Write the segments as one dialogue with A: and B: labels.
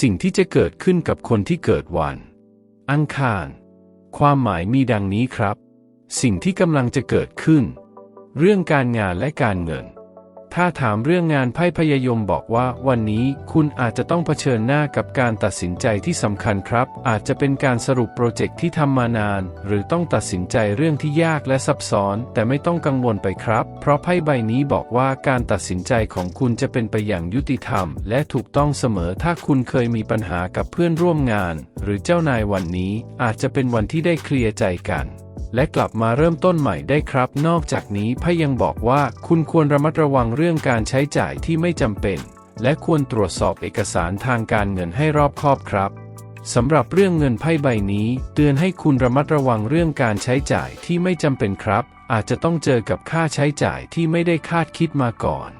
A: สิ่งที่จะเกิดขึ้นกับคนที่เกิดวัน อังคาร ความหมายมีดังนี้ครับ สิ่งที่กำลังจะเกิดขึ้น เรื่องการงานและการเงิน ถ้าถามเรื่องงานไพ่พยายมบอกว่า วันนี้คุณอาจจะต้องเผชิญหน้ากับการตัดสินใจที่สำคัญครับ อาจจะเป็นการสรุปโปรเจกต์ที่ทำมานาน หรือต้องตัดสินใจเรื่องที่ยากและซับซ้อน แต่ไม่ต้องกังวลไปครับ เพราะไพ่ใบนี้บอกว่าการตัดสินใจของคุณจะเป็นไปอย่างยุติธรรม และถูกต้องเสมอถ้าคุณเคยมีปัญหากับเพื่อนร่วมงาน หรือเจ้านายวันนี้อาจจะเป็นวันที่ได้เคลียร์ใจกัน และกลับมาเริ่มต้นใหม่ได้ครับ นอกจากนี้ไพ่ยังบอกว่าคุณควรระมัดระวังเรื่องการใช้จ่ายที่ไม่จำเป็น และควรตรวจสอบเอกสารทางการเงินให้รอบคอบครับสำหรับเรื่องเงินไพ่ใบนี้ เตือนให้คุณระมัดระวังเรื่องการใช้จ่ายที่ไม่จำเป็นครับ อาจจะต้องเจอกับค่าใช้จ่ายที่ไม่ได้คาดคิดมาก่อน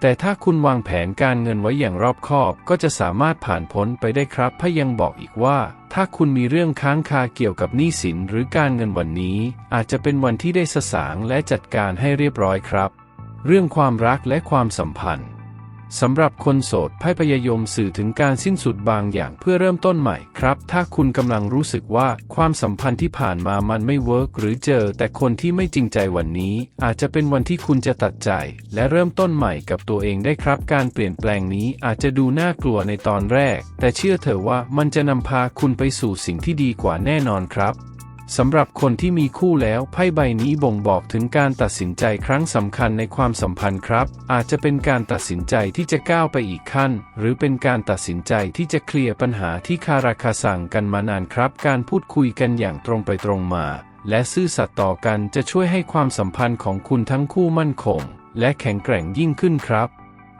A: แต่ถ้าคุณวางแผนการเงินไว้อย่างรอบคอบ ก็จะสามารถผ่านพ้นไปได้ครับพยังบอกอีกว่า ถ้าคุณมีเรื่องค้างคาเกี่ยวกับหนี้สินหรือการเงินวันนี้ อาจจะเป็นวันที่ได้สสางและจัดการให้เรียบร้อยครับ เรื่องความรักและความสัมพันธ์ สำหรับคนโสดไพ่พยายมสื่อถึงการสิ้นสุดบางอย่างเพื่อเริ่มต้นใหม่ครับ ถ้าคุณกำลังรู้สึกว่าความสัมพันธ์ที่ผ่านมามันไม่เวิร์กหรือเจอแต่คนที่ไม่จริงใจวันนี้ อาจจะเป็นวันที่คุณจะตัดใจ และเริ่มต้นใหม่กับตัวเองได้ครับ การเปลี่ยนแปลงนี้อาจจะดูน่ากลัวในตอนแรก แต่เชื่อเถอะว่ามันจะนำพาคุณไปสู่สิ่งที่ดีกว่าแน่นอนครับ สำหรับคนที่มีคู่แล้วไพ่ใบนี้บ่งบอกถึงการตัดสินใจครั้งสำคัญในความสัมพันธ์ครับ อาจจะเป็นการตัดสินใจที่จะก้าวไปอีกขั้น หรือเป็นการตัดสินใจที่จะเคลียร์ปัญหาที่คาราคาสั่งกันมานานครับ การพูดคุยกันอย่างตรงไปตรงมา และซื่อสัตย์ต่อกันจะช่วยให้ความสัมพันธ์ของคุณทั้งคู่มั่นคง และแข็งแกร่งยิ่งขึ้นครับ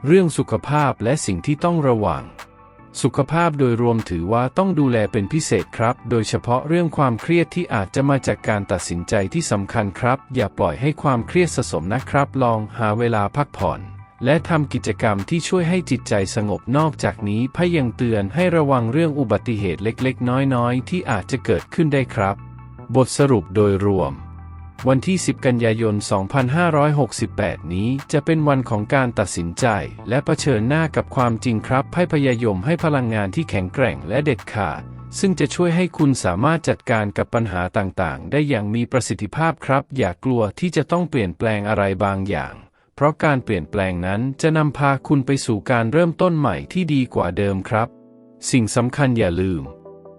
A: เรื่องสุขภาพและสิ่งที่ต้องระวัง สุขภาพโดยรวมถือว่าต้องดูแลเป็นพิเศษครับ โดยเฉพาะเรื่องความเครียดที่อาจจะมาจากการตัดสินใจที่สำคัญครับ อย่าปล่อยให้ความเครียดสะสมนะครับ ลองหาเวลาพักผ่อน และทำกิจกรรมที่ช่วยให้จิตใจสงบนอกจากนี้พยังเตือนให้ระวังเรื่องอุบัติเหตุเล็กๆ น้อยๆ ที่อาจจะเกิดขึ้นได้ครับ บทสรุปโดยรวม วันที่ 10 กันยายน 2568 นี้จะเป็นวันของการตัดสินใจ และะเผชิญหน้ากับความจริงครับไพ่พยายมให้พลังงานที่แข็งแกร่งและเด็ดขาด ซึ่งจะช่วยให้คุณสามารถจัดการกับปัญหาต่างๆ ได้อย่างมีประสิทธิภาพครับ อย่ากลัวที่จะต้องเปลี่ยนแปลงอะไรบางอย่าง เพราะการเปลี่ยนแปลงนั้นจะนำพาคุณไปสู่การเริ่มต้นใหม่ที่ดีกว่าเดิมครับ สิ่งสำคัญอย่าลืม